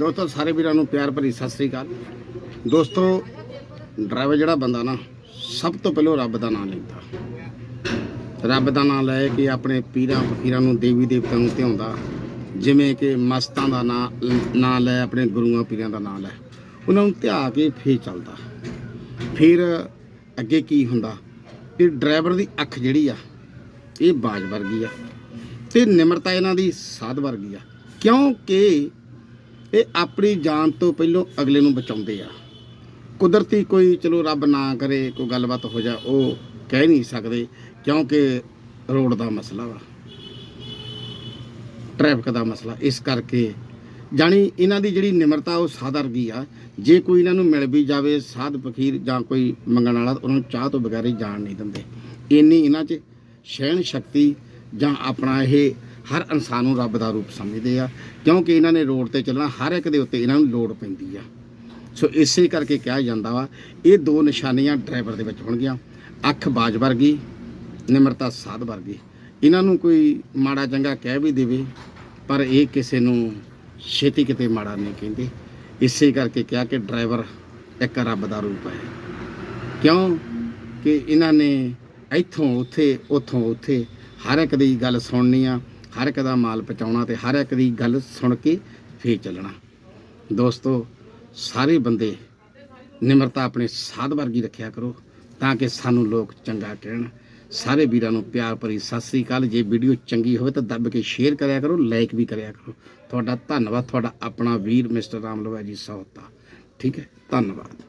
ਦੋਸਤੋ, ਸਾਰੇ ਵੀਰਾਂ ਨੂੰ ਪਿਆਰ ਭਰੀ ਸਤਿ ਸ੍ਰੀ ਅਕਾਲ। ਦੋਸਤੋ ਡਰਾਈਵਰ ਜਿਹੜਾ ਬੰਦਾ ਨਾ, ਸਭ ਤੋਂ ਪਹਿਲਾਂ ਰੱਬ ਦਾ ਨਾਮ ਲੈਂਦਾ। ਰੱਬ ਦਾ ਨਾਮ ਲੈ ਕੇ ਆਪਣੇ ਪੀਰਾਂ ਫਕੀਰਾਂ ਨੂੰ, ਦੇਵੀ ਦੇਵਤਿਆਂ ਨੂੰ ਧਿਆਉਂਦਾ। ਜਿਵੇਂ ਕਿ ਮਸਤਾਂ ਦਾ ਨਾਮ ਨਾਂ ਲੈ, ਆਪਣੇ ਗੁਰੂਆਂ ਪੀਰਾਂ ਦਾ ਨਾਮ ਲੈ। ਉਹਨਾਂ ਨੂੰ ਧਿਆ ਕੇ ਫੇਰ ਚੱਲਦਾ। ਫਿਰ ਅੱਗੇ ਕੀ ਹੁੰਦਾ? ਕਿ ਡਰਾਈਵਰ ਦੀ ਅੱਖ ਜਿਹੜੀ ਆ, ਇਹ ਬਾਜ ਵਰਗੀ ਆ। ਤੇ ਨਿਮਰਤਾ ਇਹਨਾਂ ਦੀ ਸਾਧ ਵਰਗੀ ਆ। ਕਿਉਂਕਿ ਇਹ ਆਪਣੀ ਜਾਨ ਤੋਂ ਪਹਿਲਾਂ ਅਗਲੇ ਨੂੰ ਬਚਾਉਂਦੇ ਆ। ਕੁਦਰਤੀ ਕੋਈ ਚਲੋ ਰੱਬ ਨਾ ਕਰੇ, ਕੋਈ ਗੱਲਬਾਤ ਹੋ ਜਾ, ਉਹ ਕਹਿ ਨਹੀਂ ਸਕਦੇ, ਕਿਉਂਕਿ ਰੋਡ ਦਾ ਮਸਲਾ ਵਾ। ਟ੍ਰੈਫਿਕ ਦਾ ਮਸਲਾ, ਇਸ ਕਰਕੇ। ਜਾਣੀ ਇਹਨਾਂ ਦੀ ਜਿਹੜੀ ਨਿਮਰਤਾ, ਉਹ ਸਾਧ ਵਰਗੀ ਆ। ਜੇ ਕੋਈ ਇਹਨਾਂ ਨੂੰ ਮਿਲ ਵੀ ਜਾਵੇ, ਸਾਧ ਫਕੀਰ ਜਾਂ ਕੋਈ ਮੰਗਣ ਵਾਲਾ ਤਾਂ ਉਹਨਾਂ ਨੂੰ ਚਾਹ ਤੋਂ ਬਗੈਰ ਹੀ ਜਾਣ ਨਹੀਂ ਦਿੰਦੇ। ਇੰਨੀ ਇਹਨਾਂ 'ਚ ਸਹਿਣ ਸ਼ਕਤੀ ਜਾਂ ਆਪਣਾ ਇਹ ਹਰ ਇਨਸਾਨ ਨੂੰ ਰੱਬ ਦਾ ਰੂਪ ਸਮਝਦੇ ਆ, ਕਿਉਂਕਿ ਇਹਨਾਂ ਨੇ ਰੋਡ ਤੇ ਚੱਲਣਾ, ਹਰ ਇੱਕ ਦੇ ਉੱਤੇ ਇਹਨਾਂ ਨੂੰ ਲੋੜ ਪੈਂਦੀ ਆ। ਸੋ ਇਸੇ ਕਰਕੇ ਕਿਹਾ ਜਾਂਦਾ ਵਾ, ਇਹ ਦੋ ਨਿਸ਼ਾਨੀਆਂ ਡਰਾਈਵਰ ਦੇ ਵਿੱਚ ਹੋਣਗੀਆਂ। ਅੱਖ ਬਾਜ ਵਰਗੀ, ਨਿਮਰਤਾ ਸਾਧ ਵਰਗੀ। ਇਹਨਾਂ ਨੂੰ ਕੋਈ ਮਾੜਾ ਚੰਗਾ ਕਹਿ ਵੀ ਦੇਵੇ, ਪਰ ਇਹ ਕਿਸੇ ਨੂੰ ਛੇਤੀ ਕਿਤੇ ਮਾੜਾ ਨਹੀਂ ਕਹਿੰਦੇ। ਇਸੇ ਕਰਕੇ ਕਿਹਾ ਕਿ ਡਰਾਈਵਰ ਇੱਕ ਰੱਬ ਦਾ ਰੂਪ ਹੈ। ਕਿਉਂ? ਕਿ ਇਹਨਾਂ ਨੇ ਇੱਥੋਂ ਉੱਥੇ, ਉੱਥੋਂ ਉੱਥੇ ਹਰ ਇੱਕ ਦੀ ਗੱਲ ਸੁਣਨੀ ਆ ਹਰ ਇੱਕ ਦਾ ਮਾਲ ਪਹੁੰਚਾਉਣਾ ਤੇ ਹਰ ਇੱਕ ਦੀ ਗੱਲ ਸੁਣ ਕੇ ਫੇਰ ਚੱਲਣਾ। ਦੋਸਤੋ, ਸਾਰੇ ਬੰਦੇ ਨਿਮਰਤਾ ਆਪਣੇ ਸਾਧ ਵਰਗੀ ਰੱਖਿਆ ਕਰੋ ਤਾਂ ਕਿ ਸਾਨੂੰ ਲੋਕ ਚੰਗਾ ਕਹਿਣ। ਸਾਰੇ ਵੀਰਾਂ ਨੂੰ ਪਿਆਰ ਭਰੀ ਸਤਿ ਸ੍ਰੀ ਅਕਾਲ। ਜੇ ਵੀਡੀਓ ਚੰਗੀ ਹੋਵੇ ਤਾਂ ਦੱਬ ਕੇ ਸ਼ੇਅਰ ਕਰਿਆ ਕਰੋ ਲਾਈਕ ਵੀ ਕਰਿਆ ਕਰੋ। ਤੁਹਾਡਾ ਧੰਨਵਾਦ। ਤੁਹਾਡਾ ਆਪਣਾ ਵੀਰ ਮਿਸਟਰ ਰਾਮ ਲਵਾ ਜੀ ਸੌਤਾ। ਠੀਕ ਹੈ, ਧੰਨਵਾਦ।